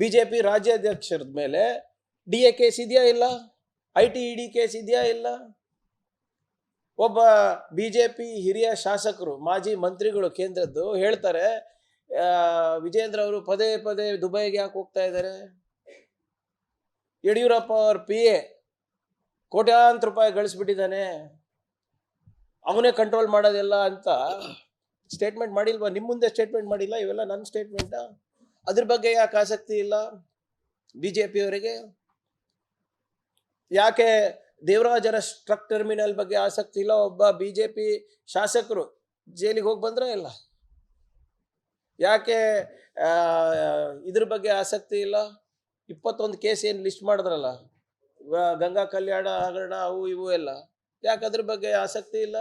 BJP ರಾಜ್ಯಾಧ್ಯಕ್ಷರ ಮೇಲೆ D A case ಇದೆಯಾ ಇಲ್ಲ? I T E D case ಇದೆಯಾ ಇಲ್ಲ? ಒಬ್ಬ ಬಿ ಜೆ ಪಿ ಹಿರಿಯ ಶಾಸಕರು, ಮಾಜಿ ಮಂತ್ರಿಗಳು ಕೇಂದ್ರದ್ದು ಹೇಳ್ತಾರೆ ವಿಜೇಂದ್ರ ಅವರು ಪದೇ ಪದೇ ದುಬೈಗೆ ಯಾಕೆ ಹೋಗ್ತಾ ಇದ್ದಾರೆ? ಯಡಿಯೂರಪ್ಪ ಅವ್ರ ಪಿ ಎ ಕೋಟ್ಯಾಂತರ ರೂಪಾಯಿ ಗಳಿಸ್ಬಿಟ್ಟಿದ್ದಾನೆ. ಅವನೇ ಕಂಟ್ರೋಲ್ ಮಾಡೋದಿಲ್ಲ ಅಂತ ಸ್ಟೇಟ್ಮೆಂಟ್ ಮಾಡಿಲ್ವಾ? ನಿಮ್ಮ ಮುಂದೆ ಸ್ಟೇಟ್ಮೆಂಟ್ ಮಾಡಿಲ್ಲ? ಇವೆಲ್ಲ ನನ್ನ ಸ್ಟೇಟ್ಮೆಂಟಾ ಅದ್ರ ಬಗ್ಗೆ ಯಾಕೆ ಆಸಕ್ತಿ ಇಲ್ಲ? ಬಿ ಜೆ ಪಿಯವರಿಗೆ ಯಾಕೆ ದೇವರಾಜರ ಸ್ಟ್ರಕ್ ಟರ್ಮಿನಲ್ ಬಗ್ಗೆ ಆಸಕ್ತಿ ಇಲ್ಲ? ಒಬ್ಬ ಬಿ ಜೆ ಪಿ ಶಾಸಕರು ಜೈಲಿಗೆ ಹೋಗಿ ಬಂದ್ರೆ ಇಲ್ಲ. ಯಾಕೆ ಇದ್ರ ಬಗ್ಗೆ ಆಸಕ್ತಿ ಇಲ್ಲ? ಇಪ್ಪತ್ತೊಂದು ಕೇಸ್ ಏನು ಲಿಸ್ಟ್ ಮಾಡಿದ್ರಲ್ಲ? ಗಂಗಾ ಕಲ್ಯಾಣ, ಹಗರಣ, ಅವು ಇವು ಎಲ್ಲ. ಯಾಕೆ ಅದ್ರ ಬಗ್ಗೆ ಆಸಕ್ತಿ ಇಲ್ಲ?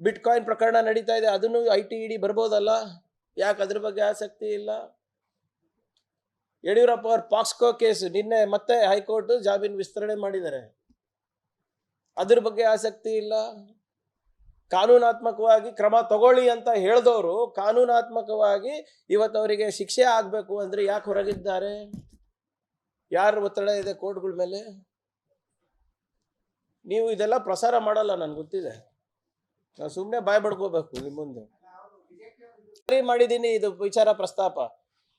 ಬಿಟ್ಕಾಯಿನ್ ಪ್ರಕರಣ ನಡೀತಾ ಇದೆ. ಅದನ್ನು ಐ ಟಿ ಇಡಿ ಬರ್ಬೋದಲ್ಲ? ಯಾಕೆ ಅದ್ರ ಬಗ್ಗೆ ಆಸಕ್ತಿ ಇಲ್ಲ? ಯಡಿಯೂರಪ್ಪ ಅವ್ರ ಪಾಕ್ಸ್ಕೋ ಕೇಸ್ ನಿನ್ನೆ ಮತ್ತೆ ಹೈಕೋರ್ಟ್ ಜಾಮೀನು ವಿಸ್ತರಣೆ ಮಾಡಿದ್ದಾರೆ. ಅದ್ರ ಬಗ್ಗೆ ಆಸಕ್ತಿ ಇಲ್ಲ. ಕಾನೂನಾತ್ಮಕವಾಗಿ ಕ್ರಮ ತಗೊಳ್ಳಿ ಅಂತ ಹೇಳಿದವರು ಕಾನೂನಾತ್ಮಕವಾಗಿ ಇವತ್ತು ಅವರಿಗೆ ಶಿಕ್ಷೆ ಆಗಬೇಕು ಅಂದ್ರೆ ಯಾಕೆ ಹೊರಗಿದ್ದಾರೆ? ಯಾರ ಒತ್ತಡ ಇದೆ ಕೋರ್ಟ್ಗಳ ಮೇಲೆ? ನೀವು ಇದೆಲ್ಲ ಪ್ರಸಾರ ಮಾಡಲ್ಲ ನನ್ಗೆ ಗೊತ್ತಿದೆ. ನಾವು ಸುಮ್ಮನೆ ಬಾಯ್ ಬಡ್ಕೋಬೇಕು ನಿಮ್ಮ ಮುಂದೆ. ಮಾಡಿದ್ದೀನಿ ಇದು ವಿಚಾರ ಪ್ರಸ್ತಾಪ.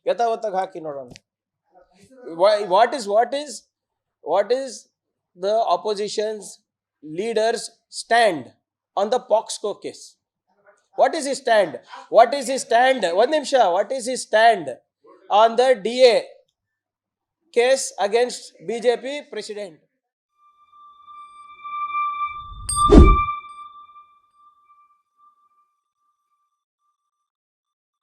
ಯಥಾವತ್ತಾಗಿ ಹಾಕಿ ನೋಡೋಣ. Why, what is what is what is the opposition's leader's stand on the POXCO case? What is his stand? What is his stand? One what is his stand on the DA case against BJP president?